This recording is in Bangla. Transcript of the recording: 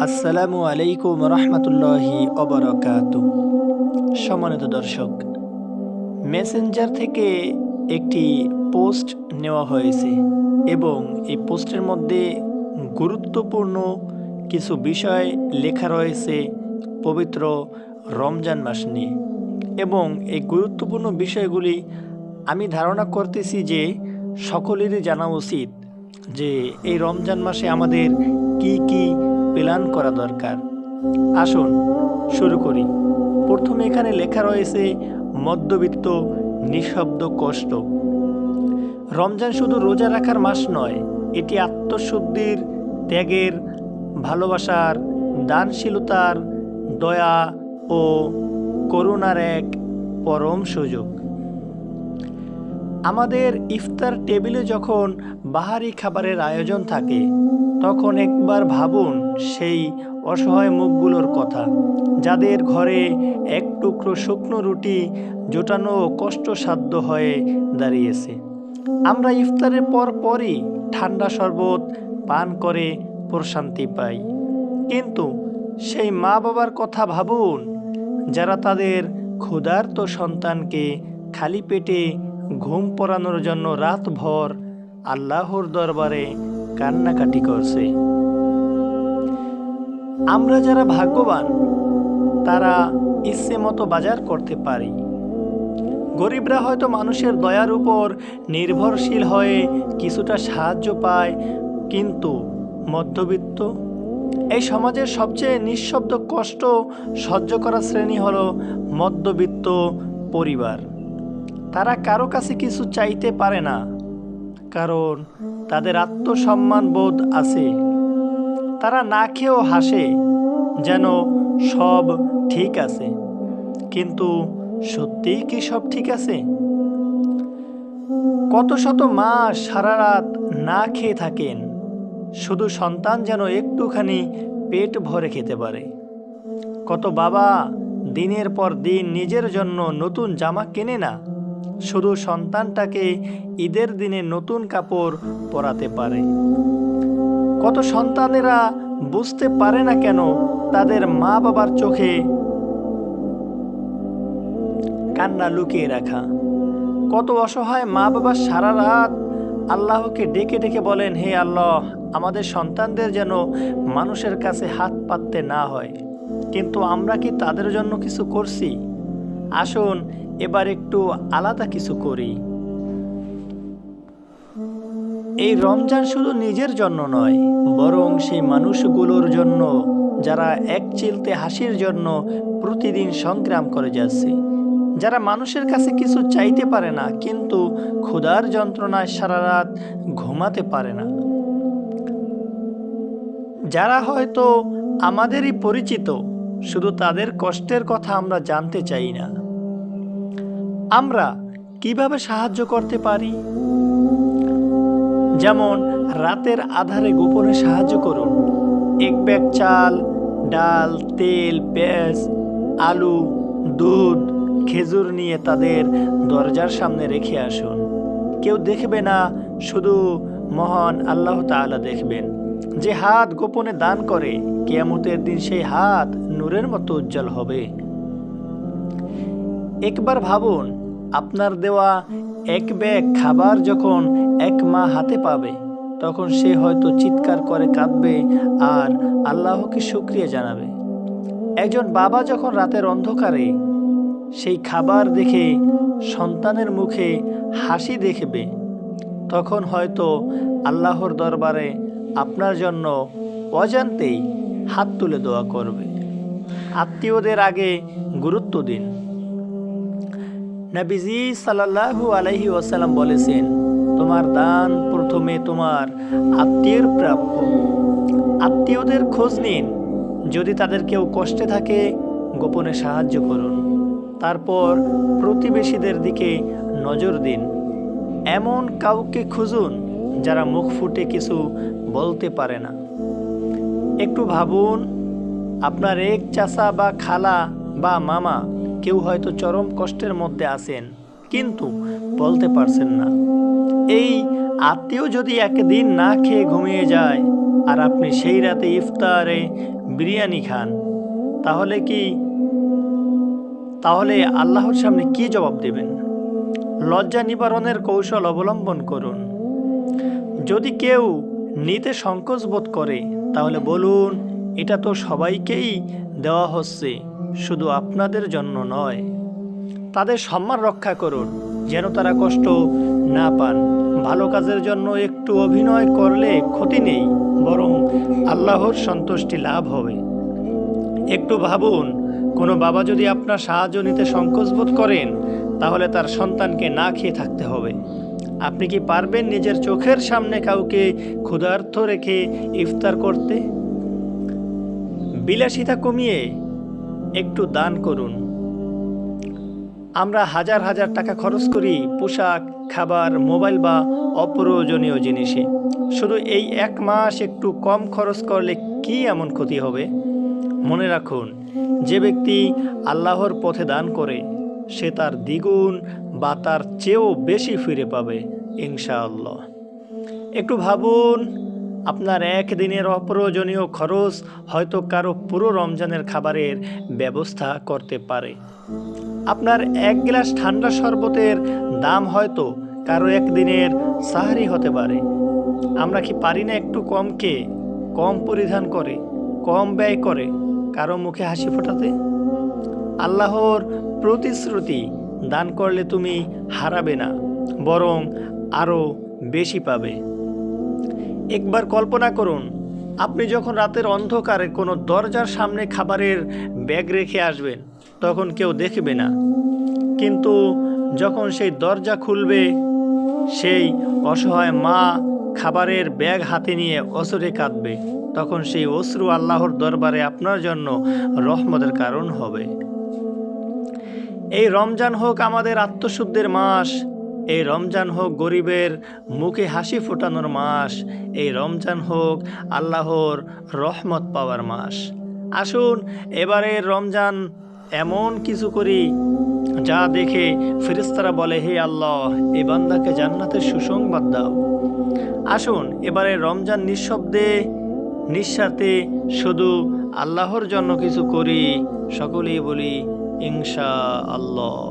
আসসালামু আলাইকুম রহমতুল্লাহি অবরকাত সম্মানিত দর্শক মেসেঞ্জার থেকে একটি পোস্ট নেওয়া হয়েছে এবং এই পোস্টের মধ্যে গুরুত্বপূর্ণ কিছু বিষয় লেখা রয়েছে পবিত্র রমজান মাস নিয়ে। এবং এই গুরুত্বপূর্ণ বিষয়গুলি আমি ধারণা করতেছি যে সকলেরই জানা উচিত যে এই রমজান মাসে আমাদের কি কি প্ল্যান করা দরকার। আসুন, শুরু করি। প্রথমে এখানে লেখা রয়েছে, মধ্যবিত্ত নিঃশব্দ কষ্ট। রমজান শুধু রোজা রাখার মাস নয়, এটি আত্মশুদ্ধির, ত্যাগের, ভালোবাসার, দানশীলতার, দয়া ও করুণার এক পরম সুযোগ। আমাদের ইফতার টেবিলে যখন বাহারি খাবারের আয়োজন থাকে, তখন একবার ভাবুন সেই অসহায় মুখগুলোর কথা। যাদের ঘরে এক টুকরো শুকনো রুটি জোটানো কষ্টসাধ্য হয়ে দাঁড়িয়েছে। আমরা ইফতারের পর পরই ঠান্ডা শরবত পান করে প্রশান্তি পাই। কিন্তু সেই মা বাবার কথা ভাবুন, যারা তাদের ক্ষুধার্ত সন্তানকে খালি পেটে ঘুম পড়ানোর জন্য রাতভর আল্লাহর দরবারে কান্নাকাটি করছে। আমরা যারা ভাগ্যবান, তারা ইচ্ছে মতো বাজার করতে পারি। গরিবরা হয়তো মানুষের দয়ার উপর নির্ভরশীল হয়ে কিছুটা সাহায্য পায়, কিন্তু মধ্যবিত্ত, এই সমাজের সবচেয়ে নিঃশব্দ কষ্ট সহ্য করা শ্রেণি হলো মধ্যবিত্ত পরিবার। তারা কারও কাছে কিছু চাইতে পারে না, কারণ তাদের আত্মসম্মান বোধ আছে। তারা না খেয়েও হাসে, যেন সব ঠিক আছে। কিন্তু সত্যিই কি সব ঠিক আছে? কত শত মা সারা রাত না খেয়ে থাকেন, শুধু সন্তান যেন একটুখানি পেট ভরে খেতে পারে। কত বাবা দিনের পর দিন নিজের জন্য নতুন জামা কেনে না শুধু সন্তানটাকে ঈদের দিনে নতুন কাপড় পরাতে পারে। কত সন্তানেরা বুঝতে পারে না কেন তাদের মা বাবার চোখে কান্না লুকিয়ে রাখা। কত অসহায় মা বাবা সারা রাত আল্লাহকে ডেকে ডেকে বলেন, হে আল্লাহ, আমাদের সন্তানদের যেন মানুষের কাছে হাত পাততে না হয়। কিন্তু আমরা কি তাদের জন্য কিছু করছি? আসুন এবার একটু আলাদা কিছু করি। এই রমজান শুধু নিজের জন্য নয়, বরং সেই মানুষগুলোর জন্য, যারা এক চিলতে হাসির জন্য প্রতিদিন সংগ্রাম করে যাচ্ছে। যারা মানুষের কাছে কিছু চাইতে পারে না, কিন্তু ক্ষুধার যন্ত্রণায় সারা রাত ঘুমাতে পারে না। যারা হয়তো আমাদেরই পরিচিত, শুধু তাদের কষ্টের কথা আমরা জানতে চাই না। আমরা কীভাবে সাহায্য করতে পারি? যেমন, রাতের আধারে গোপনে সাহায্য করুন। এক ব্যাগ চাল, ডাল, তেল, পেঁয়াজ, আলু, দুধ, খেজুর নিয়ে তাদের দরজার সামনে রেখে আসুন। কেউ দেখবে না, শুধু মহান আল্লাহ তাআলা দেখবেন। যে হাত গোপনে দান করে, কেয়ামতের দিন সেই হাত নূরের মতো উজ্জ্বল হবে। একবার ভাবুন আপনার দেওয়া এক ব্যাগ খাবার যখন এক মা হাতে পাবে, তখন সে হয়তো চিৎকার করে কাঁদবে আর আল্লাহকে শুক্রিয়া জানাবে। একজন বাবা যখন রাতের অন্ধকারে সেই খাবার দেখে সন্তানের মুখে হাসি দেখবে, তখন হয়তো আল্লাহর দরবারে আপনার জন্য অজান্তেই হাত তুলে দোয়া করবে। আত্মীয়দের আগে গুরুত্ব দিন। নবীজি সাল্লাল্লাহু আলাইহি ওয়াসাল্লাম বলেছেন, তোমার দান প্রথমে তোমার আত্মীয়ের প্রাপ্য। আত্মীয়দের খোঁজ নিন। যদি তাদের কেউ কষ্টে থাকে, গোপনে সাহায্য করুন। তারপর প্রতিবেশীদের দিকে নজর দিন। এমন কাউকে খুঁজুন যারা মুখ ফুটে কিছু বলতে পারে না। একটু ভাবুন, আপনার এক চাচা বা খালা বা মামা কেউ হয়তো চরম কষ্টের মধ্যে আছেন, কিন্তু বলতে পারছেন না। এই আত্মীয় যদি একদিন না খেয়ে ঘুমিয়ে যায়, আর আপনি সেই রাতে ইফতারে বিরিয়ানি খান, তাহলে কি, তাহলে আল্লাহর সামনে কি জবাব দেবেন? লজ্জা নিবারণের কৌশল অবলম্বন করুন। যদি কেউ নিতে সংকোচ বোধ করে, তাহলে বলুন, এটা তো সবাইকেই দেওয়া হচ্ছে। শুধু আপনাদের জন্য নয়, তাদের সম্মান রক্ষা করুন, যেন তারা কষ্ট না পান। ভালো কাজের জন্য একটু অভিনয় করলে ক্ষতি নেই, বরং আল্লাহর সন্তুষ্টি লাভ হবে। একটু ভাবুন, কোনো বাবা যদি আপনার সাহায্য নিতে সংকোচ বোধ করেন, তাহলে তার সন্তানকে না খেয়ে থাকতে হবে। আপনি কি পারবেন নিজের চোখের সামনে কাউকে ক্ষুধার্থ রেখে ইফতার করতে? বিলাসিতা কমিয়ে একটু দান করুন। আমরা হাজার হাজার টাকা খরচ করি পোশাক, খাবার, মোবাইল বা অপ্রয়োজনীয় জিনিসে। শুধু এই এক মাস একটু কম খরচ করলে কি এমন ক্ষতি হবে? মনে রাখুন, যে ব্যক্তি আল্লাহর পথে দান করে, সে তার দ্বিগুণ বা তার চেয়েও বেশি ফিরে পাবে, ইনশাআল্লাহ। একটু ভাবুন আপনার একদিনের অপ্রয়োজনীয় খরচ হয়তো কারও পুরো রমজানের খাবারের ব্যবস্থা করতে পারে। আপনার এক গ্লাস ঠান্ডা শরবতের দাম হয়তো কারও একদিনের সাহারি হতে পারে। আমরা কি পারি না একটু কমকে, কম পরিধান করে, কম ব্যয় করে কারও মুখে হাসি ফোটাতে? আল্লাহর প্রতিশ্রুতি দান করলে তুমি হারাবে না, বরং আরও বেশি পাবে। একবার কল্পনা করুন, আপনি যখন রাতের অন্ধকারে কোনো দরজার সামনে খাবারের ব্যাগ রেখে আসবেন, তখন কেউ দেখবে না। কিন্তু যখন সেই দরজা খুলবে, সেই অসহায় মা খাবারের ব্যাগ হাতে নিয়ে অসরে কাঁদবে। তখন সেই অশ্রু আল্লাহর দরবারে আপনার জন্য রহমতের কারণ হবে। এই রমজান হোক আমাদের আত্মশুদ্ধের মাস এই রমজান হোক গরিবের মুখে হাসি ফোটানোর মাস, এই রমজান হোক আল্লাহর রহমত পাওয়ার মাস। আসুন এবারের রমজান এমন কিছু করি যা দেখে ফেরেশতারা বলে, হে আল্লাহ, এ বান্দাকে জান্নাতের সুসংবাদ দাও। আসুন, এবারে রমজান নিঃশব্দে, নিঃস্বার্থে শুধু আল্লাহর জন্য কিছু করি, সকলেই বলি ইনশা আল্লাহ